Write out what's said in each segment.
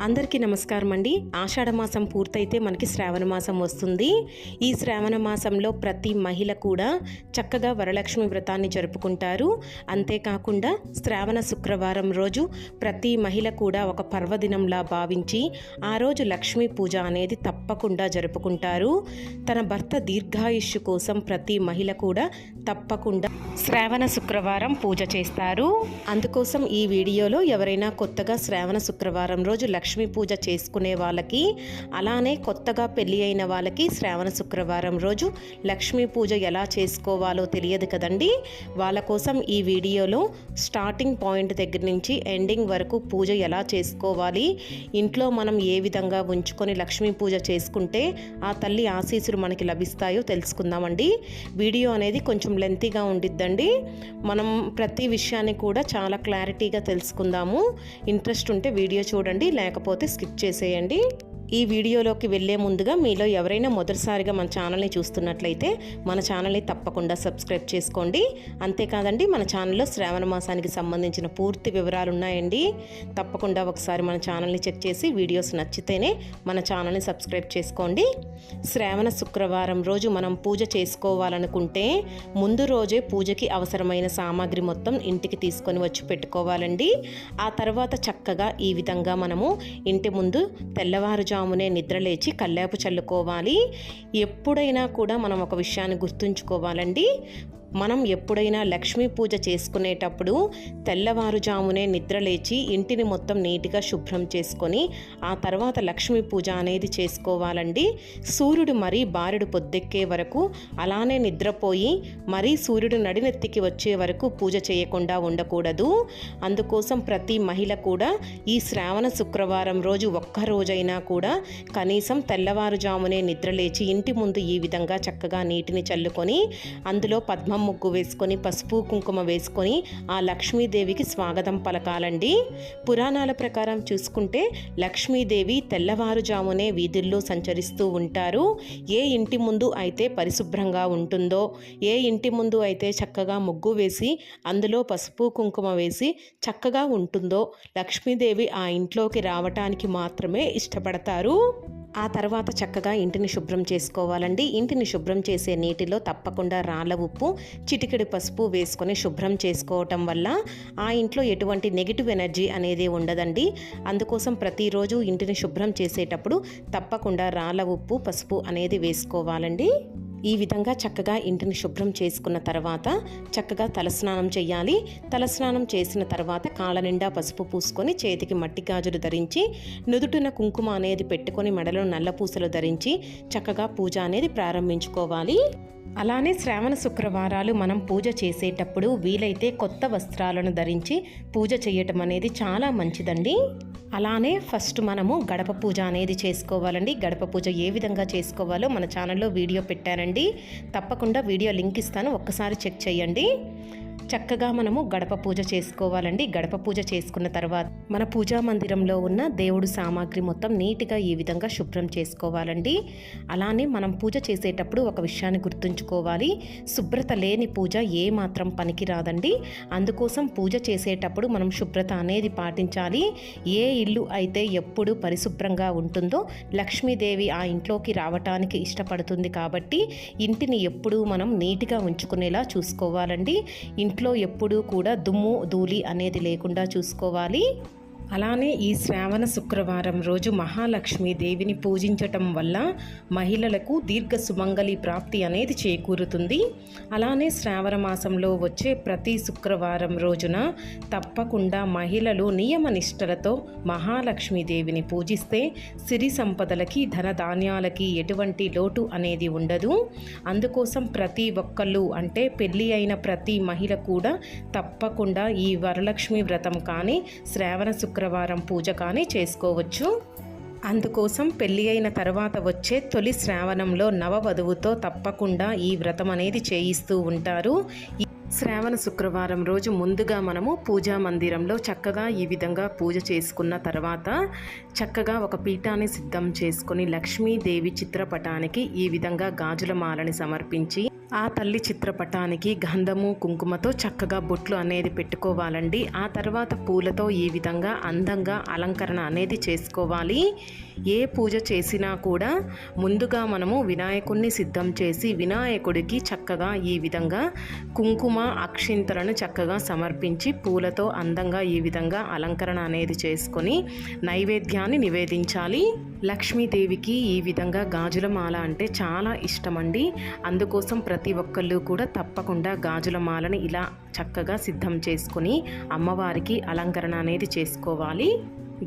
అందరికీ నమస్కారం అండి ఆషాఢ మాసం పూర్తయితే మనకి శ్రావణ మాసం వస్తుంది. ఈ శ్రావణ మాసంలో ప్రతి మహిళ కూడా చక్కగా వరలక్ష్మి వ్రతాన్ని జరుపుకుంటారు. అంతేకాకుండా శ్రావణ శుక్రవారం రోజు ప్రతి మహిళ కూడా ఒక పర్వదినంలా భావించి ఆ రోజు లక్ష్మీ పూజ అనేది తప్పకుండా జరుపుకుంటారు. తన భర్త దీర్ఘాయుష్యు కోసం ప్రతి మహిళ కూడా తప్పకుండా శ్రావణ శుక్రవారం పూజ చేస్తారు. అందుకోసం ఈ వీడియోలో ఎవరైనా కొత్తగా శ్రావణ శుక్రవారం రోజు లక్ష్మీ పూజ చేసుకునే వాళ్ళకి అలానే కొత్తగా పెళ్ళి అయిన వాళ్ళకి శ్రావణ శుక్రవారం రోజు లక్ష్మీ పూజ ఎలా చేసుకోవాలో తెలియదు కదండి. వాళ్ళ కోసం ఈ వీడియోలో స్టార్టింగ్ పాయింట్ దగ్గర నుంచి ఎండింగ్ వరకు పూజ ఎలా చేసుకోవాలి ఇంట్లో మనం ఏ విధంగా ఉంచుకొని లక్ష్మీ పూజ చేసుకుంటే ఆ తల్లి ఆశీస్సులు మనకి లభిస్తాయో తెలుసుకుందామండి. వీడియో అనేది కొంచెం లెంతీగా ఉండిద్దండి. మనం ప్రతి విషయాన్ని కూడా చాలా క్లారిటీగా తెలుసుకుందాము. ఇంట్రెస్ట్ ఉంటే వీడియో చూడండి లేకపోతే స్కిప్ చేసేయండి. ఈ వీడియోలోకి వెళ్ళే ముందుగా మీలో ఎవరైనా మొదటిసారిగా మన ఛానల్ని చూస్తున్నట్లయితే మన ఛానల్ని తప్పకుండా సబ్స్క్రైబ్ చేసుకోండి. అంతేకాదండి మన ఛానల్లో శ్రావణ మాసానికి సంబంధించిన పూర్తి వివరాలు ఉన్నాయండి. తప్పకుండా ఒకసారి మన ఛానల్ని చెక్ చేసి వీడియోస్ నచ్చితేనే మన ఛానల్ని సబ్స్క్రైబ్ చేసుకోండి. శ్రావణ శుక్రవారం రోజు మనం పూజ చేసుకోవాలనుకుంటే ముందు రోజే పూజకి అవసరమైన సామాగ్రి మొత్తం ఇంటికి తీసుకొని వచ్చి పెట్టుకోవాలండి. ఆ తర్వాత చక్కగా ఈ విధంగా మనము ఇంటి ముందు తెల్లవారుజాము తెల్లవారుజామునే నిద్రలేచి కల్లాపు చల్లుకోవాలి. ఎప్పుడైనా కూడా మనం ఒక విషయాన్ని గుర్తుంచుకోవాలండి. మనం ఎప్పుడైనా లక్ష్మీ పూజ చేసుకునేటప్పుడు తెల్లవారుజామునే నిద్రలేచి ఇంటిని మొత్తం నీట్గా శుభ్రం చేసుకొని ఆ తర్వాత లక్ష్మీ పూజ అనేది చేసుకోవాలండి. సూర్యుడు మరీ బారుడు పొద్దెక్కే వరకు అలానే నిద్రపోయి మరీ సూర్యుడు నడినెత్తికి వచ్చే వరకు పూజ చేయకుండా ఉండకూడదు. అందుకోసం ప్రతి మహిళ కూడా ఈ శ్రావణ శుక్రవారం రోజు ఒక్క రోజైనా కూడా కనీసం తెల్లవారుజామునే నిద్రలేచి ఇంటి ముందు ఈ విధంగా చక్కగా నీటిని చల్లుకొని అందులో పద్మం ముగ్గు వేసుకొని పసుపు కుంకుమ వేసుకొని ఆ లక్ష్మీదేవికి స్వాగతం పలకాలండి. పురాణాల ప్రకారం చూసుకుంటే లక్ష్మీదేవి తెల్లవారుజామునే వీధుల్లో సంచరిస్తూ ఉంటారు. ఏ ఇంటి ముందు అయితే పరిశుభ్రంగా ఉంటుందో ఏ ఇంటి ముందు అయితే చక్కగా ముగ్గు వేసి అందులో పసుపు కుంకుమ వేసి చక్కగా ఉంటుందో లక్ష్మీదేవి ఆ ఇంట్లోకి రావటానికి మాత్రమే ఇష్టపడతారు. ఆ తర్వాత చక్కగా ఇంటిని శుభ్రం చేసుకోవాలండి. ఇంటిని శుభ్రం చేసే నీటిలో తప్పకుండా రాళ్ళ ఉప్పు చిటికెడు పసుపు వేసుకొని శుభ్రం చేసుకోవటం వల్ల ఆ ఇంట్లో ఎటువంటి నెగిటివ్ ఎనర్జీ అనేది ఉండదండి. అందుకోసం ప్రతిరోజు ఇంటిని శుభ్రం చేసేటప్పుడు తప్పకుండా రాళ్ళ ఉప్పు పసుపు అనేది వేసుకోవాలండి. ఈ విధంగా చక్కగా ఇంటిని శుభ్రం చేసుకున్న తర్వాత చక్కగా తలస్నానం చేయాలి. తలస్నానం చేసిన తర్వాత కాళ్ళ నిండా పసుపు పూసుకొని చేతికి మట్టి గాజులు ధరించి నుదుటిన కుంకుమ అనేది పెట్టుకొని మెడలో నల్ల పూసలు ధరించి చక్కగా పూజ అనేది ప్రారంభించుకోవాలి. అలానే శ్రావణ శుక్రవారాలు మనం పూజ చేసేటప్పుడు వీలైతే కొత్త వస్త్రాలను ధరించి పూజ చేయటం అనేది చాలా మంచిదండి. అలానే ఫస్ట్ మనము గడప పూజ అనేది చేసుకోవాలండి. గడప పూజ ఏ విధంగా చేసుకోవాలో మన ఛానల్లో వీడియో పెట్టానండి. తప్పకుండా వీడియో లింక్ ఇస్తాను. ఒక్కసారి చెక్ చేయండి. చక్కగా మనము గడప పూజ చేసుకోవాలండి. గడప పూజ చేసుకున్న తర్వాత మన పూజా మందిరంలో ఉన్న దేవుడు సామాగ్రి మొత్తం నీట్గా ఈ విధంగా శుభ్రం చేసుకోవాలండి. అలానే మనం పూజ చేసేటప్పుడు ఒక విషయాన్ని గుర్తుంచుకోవాలి. శుభ్రత లేని పూజ ఏ మాత్రం పనికి రాదండి అందుకోసం పూజ చేసేటప్పుడు మనం శుభ్రత అనేది పాటించాలి. ఏ ఇల్లు అయితే ఎప్పుడు పరిశుభ్రంగా ఉంటుందో లక్ష్మీదేవి ఆ ఇంట్లోకి రావటానికి ఇష్టపడుతుంది కాబట్టి ఇంటిని ఎప్పుడూ మనం నీట్గా ఉంచుకునేలా చూసుకోవాలండి. ఇంట్లో ఎప్పుడూ కూడా దుమ్ము ధూళి అనేది లేకుండా చూసుకోవాలి. అలానే ఈ శ్రావణ శుక్రవారం రోజు మహాలక్ష్మి దేవిని పూజించటం వల్ల మహిళలకు దీర్ఘ సుమంగళి ప్రాప్తి అనేది చేకూరుతుంది. అలానే శ్రావణ మాసంలో వచ్చే ప్రతి శుక్రవారం రోజున తప్పకుండా మహిళలు నియమనిష్టలతో మహాలక్ష్మి దేవిని పూజిస్తే సిరి సంపదలకి ధనధాన్యాలకి ఎటువంటి లోటు అనేది ఉండదు. అందుకోసం ప్రతి ఒక్కళ్ళు అంటే పెళ్ళి అయిన ప్రతి మహిళ కూడా తప్పకుండా ఈ వరలక్ష్మి వ్రతం కానీ శ్రావణ శుక్రవారం పూజ కానీ చేసుకోవచ్చు. అందుకోసం పెళ్ళి అయిన తర్వాత వచ్చే తొలి శ్రావణంలో నవవధువుతో తప్పకుండా ఈ వ్రతం అనేది చేయిస్తూ ఉంటారు. ఈ శ్రావణ శుక్రవారం రోజు ముందుగా మనము పూజా మందిరంలో చక్కగా ఈ విధంగా పూజ చేసుకున్న తర్వాత చక్కగా ఒక పీఠాన్ని సిద్ధం చేసుకొని లక్ష్మీదేవి చిత్రపటానికి ఈ విధంగా గాజుల మాలని సమర్పించి ఆ తల్లి చిత్రపటానికి గంధము కుంకుమతో చక్కగా బొట్లు అనేది పెట్టుకోవాలండి. ఆ తర్వాత పూలతో ఈ విధంగా అందంగా అలంకరణ అనేది చేసుకోవాలి. ఏ పూజ చేసినా కూడా ముందుగా మనము వినాయకుడిని సిద్ధం చేసి వినాయకుడికి చక్కగా ఈ విధంగా కుంకుమ అక్షింతలను చక్కగా సమర్పించి పూలతో అందంగా ఈ విధంగా అలంకరణ అనేది చేసుకొని నైవేద్యాన్ని నివేదించాలి. లక్ష్మీదేవికి ఈ విధంగా గాజుల మాల అంటే చాలా ఇష్టమండి. అందుకోసం ప్రతి ఒక్కళ్ళు కూడా తప్పకుండా గాజుల మాలని ఇలా చక్కగా సిద్ధం చేసుకొని అమ్మవారికి అలంకరణ అనేది చేసుకోవాలి.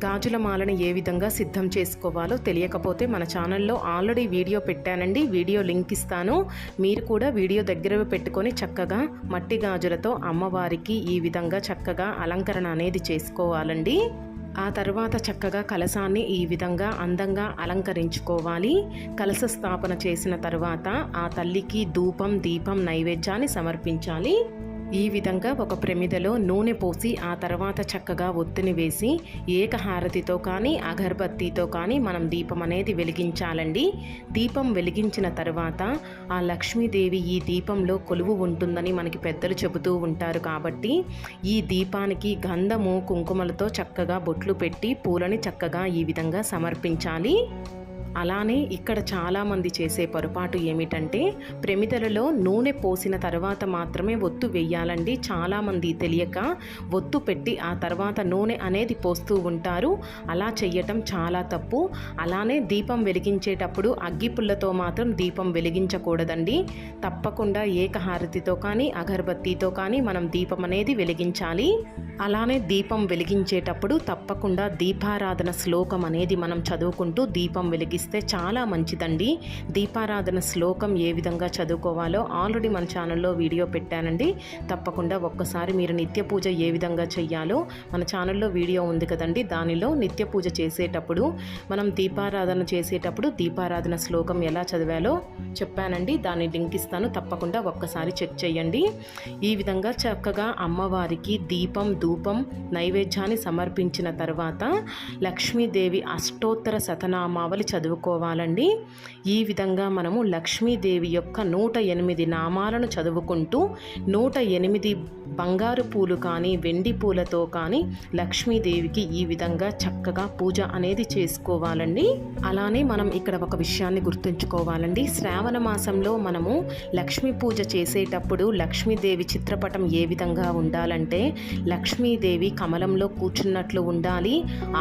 గాజుల మాలను ఏ విధంగా సిద్ధం చేసుకోవాలో తెలియకపోతే మన ఛానల్లో ఆల్రెడీ వీడియో పెట్టానండి. వీడియో లింక్ ఇస్తాను. మీరు కూడా వీడియో దగ్గర పెట్టుకొని చక్కగా మట్టి గాజులతో అమ్మవారికి ఈ విధంగా చక్కగా అలంకరణ అనేది చేసుకోవాలండి. ఆ తర్వాత చక్కగా కలసాన్ని ఈ విధంగా అందంగా అలంకరించుకోవాలి. కలస స్థాపన చేసిన తర్వాత ఆ తల్లికి ధూపం దీపం నైవేద్యాన్ని సమర్పించాలి. ఈ విధంగా ఒక ప్రమిదలో నూనె పోసి ఆ తర్వాత చక్కగా ఒత్తిని వేసి ఏకహారతితో కానీ అగరబత్తితో కానీ మనం దీపం అనేది వెలిగించాలండి. దీపం వెలిగించిన తర్వాత ఆ లక్ష్మీదేవి ఈ దీపంలో కొలువు ఉంటుందని మనకి పెద్దలు చెబుతూ ఉంటారు కాబట్టి ఈ దీపానికి గంధము కుంకుమలతో చక్కగా బొట్లు పెట్టి పూలని చక్కగా ఈ విధంగా సమర్పించాలి. అలానే ఇక్కడ చాలామంది చేసే పొరపాటు ఏమిటంటే ప్రమిదలలో నూనె పోసిన తర్వాత మాత్రమే ఒత్తు వెయ్యాలండి చాలామంది తెలియక ఒత్తు పెట్టి ఆ తర్వాత నూనె అనేది పోస్తూ ఉంటారు. అలా చెయ్యటం చాలా తప్పు. అలానే దీపం వెలిగించేటప్పుడు అగ్గిపుల్లతో మాత్రం దీపం వెలిగించకూడదండి. తప్పకుండా ఏకహారతితో కానీ అగరబత్తితో కానీ మనం దీపం అనేది వెలిగించాలి. అలానే దీపం వెలిగించేటప్పుడు తప్పకుండా దీపారాధన శ్లోకం అనేది మనం చదువుకుంటూ దీపం ఇస్తే చాలా మంచిదండి. దీపారాధన శ్లోకం ఏ విధంగా చదువుకోవాలో ఆల్రెడీ మన ఛానల్లో వీడియో పెట్టానండి. తప్పకుండా ఒక్కసారి మీరు నిత్య పూజ ఏ విధంగా చెయ్యాలో మన ఛానల్లో వీడియో ఉంది కదండి. దానిలో నిత్య పూజ చేసేటప్పుడు మనం దీపారాధన చేసేటప్పుడు దీపారాధన శ్లోకం ఎలా చదివాలో చెప్పానండి. దాన్ని లింక్ ఇస్తాను. తప్పకుండా ఒక్కసారి చెక్ చేయండి ఈ విధంగా చక్కగా అమ్మవారికి దీపం ధూపం నైవేద్యాన్ని సమర్పించిన తర్వాత లక్ష్మీదేవి అష్టోత్తర శతనామావళి చదువుకోవాలండి. ఈ విధంగా మనము లక్ష్మీదేవి యొక్క నూట ఎనిమిది నామాలను చదువుకుంటూ నూట ఎనిమిది బంగారు పూలు కానీ వెండి పూలతో కానీ లక్ష్మీదేవికి ఈ విధంగా చక్కగా పూజ అనేది చేసుకోవాలండి. అలానే మనం ఇక్కడ ఒక విషయాన్ని గుర్తుంచుకోవాలండి. శ్రావణ మాసంలో మనము లక్ష్మీ పూజ చేసేటప్పుడు లక్ష్మీదేవి చిత్రపటం ఏ విధంగా ఉండాలంటే లక్ష్మీదేవి కమలంలో కూర్చున్నట్లు ఉండాలి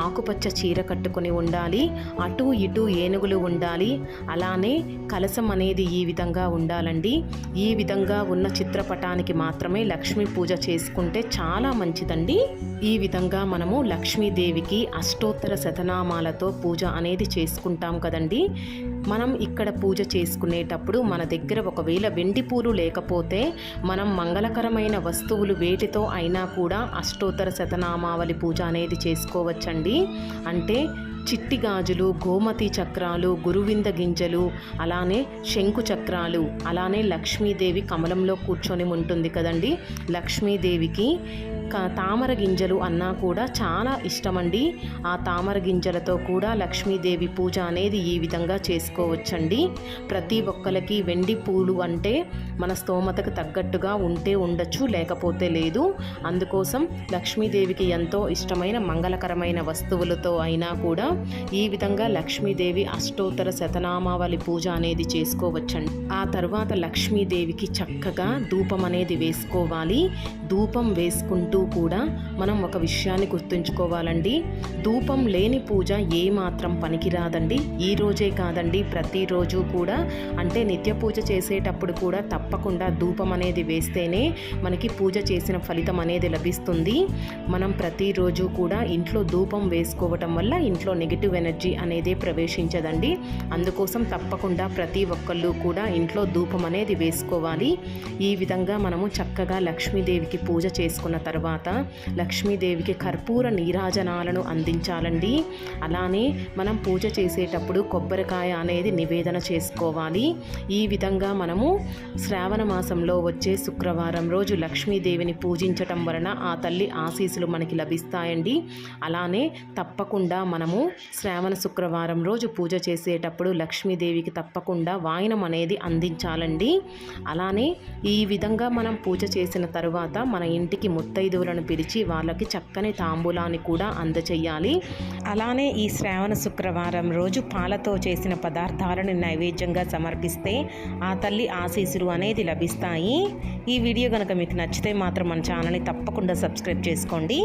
ఆకుపచ్చ చీర కట్టుకొని ఉండాలి అటు ఇటు ఏనుగులు ఉండాలి. అలానే కలసం అనేది ఈ విధంగా ఉండాలండి. ఈ విధంగా ఉన్న చిత్రపటానికి మాత్రమే లక్ష్మీ పూజ చేసుకుంటే చాలా మంచిదండి. ఈ విధంగా మనము లక్ష్మీదేవికి అష్టోత్తర శతనామాలతో పూజ అనేది చేసుకుంటాం కదండి. మనం ఇక్కడ పూజ చేసుకునేటప్పుడు మన దగ్గర ఒకవేళ వెండి పూలు లేకపోతే మనం మంగళకరమైన వస్తువులు వేటితో అయినా కూడా అష్టోత్తర శతనామావళి పూజ అనేది చేసుకోవచ్చండి. అంటే చిట్టి గాజులు గోమతి చక్రాలు గురువింద గింజలు అలానే శంకు చక్రాలు అలానే లక్ష్మీదేవి కమలంలో కూర్చొని ఉంటుంది కదండి. లక్ష్మీదేవికి తామర గింజలు అన్నా కూడా చాలా ఇష్టమండి. ఆ తామర గింజలతో కూడా లక్ష్మీదేవి పూజ అనేది ఈ విధంగా చేసుకోవచ్చండి. ప్రతి ఒక్కరికి వెండి పూలు అంటే మన స్తోమతకు తగ్గట్టుగా ఉంటే ఉండొచ్చు లేకపోతే లేదు. అందుకోసం లక్ష్మీదేవికి ఎంతో ఇష్టమైన మంగళకరమైన వస్తువులతో అయినా కూడా ఈ విధంగా లక్ష్మీదేవి అష్టోత్తర శతనామావళి పూజ అనేది చేసుకోవచ్చండి. ఆ తర్వాత లక్ష్మీదేవికి చక్కగా ధూపం అనేది వేసుకోవాలి. ధూపం వేసుకుంటూ కూడా మనం ఒక విషయాన్ని గుర్తుంచుకోవాలండి. ధూపం లేని పూజ ఏ మాత్రం పనికిరాదండి. ఈ రోజే కాదండి ప్రతిరోజు కూడా. అంటే నిత్య పూజ చేసేటప్పుడు కూడా తప్పకుండా ధూపం అనేది వేస్తేనే మనకి పూజ చేసిన ఫలితం అనేది లభిస్తుంది. మనం ప్రతిరోజు కూడా ఇంట్లో ధూపం వేసుకోవటం వల్ల ఇంట్లో నెగిటివ్ ఎనర్జీ అనేది ప్రవేశించదండి. అందుకోసం తప్పకుండా ప్రతి ఒక్కళ్ళు కూడా ఇంట్లో ధూపం అనేది వేసుకోవాలి. ఈ విధంగా మనము చక్కగా లక్ష్మీదేవికి పూజ చేసుకున్న తర్వాత తర్వాత లక్ష్మీదేవికి కర్పూర నీరాజనాలను అందించాలండి. అలానే మనం పూజ చేసేటప్పుడు కొబ్బరికాయ అనేది నివేదన చేసుకోవాలి. ఈ విధంగా మనము శ్రావణ మాసంలో వచ్చే శుక్రవారం రోజు లక్ష్మీదేవిని పూజించటం వలన ఆ తల్లి ఆశీస్సులు మనకి లభిస్తాయండి. అలానే తప్పకుండా మనము శ్రావణ శుక్రవారం రోజు పూజ చేసేటప్పుడు లక్ష్మీదేవికి తప్పకుండా వాయనం అనేది అందించాలండి. అలానే ఈ విధంగా మనం పూజ చేసిన తరువాత మన ఇంటికి ముత్తైదు బంధువులను పిలిచి వాళ్ళకి చక్కని తాంబూలాన్ని కూడా అందచేయాలి. అలానే ఈ శ్రావణ శుక్రవారం రోజు పాలతో చేసిన పదార్థాలను నైవేద్యంగా సమర్పిస్తే ఆ తల్లి ఆశీసులు అనేది లభిస్తాయి. ఈ వీడియో కనుక మీకు నచ్చితే మాత్రం మన ఛానల్ని తప్పకుండా సబ్స్క్రైబ్ చేసుకోండి.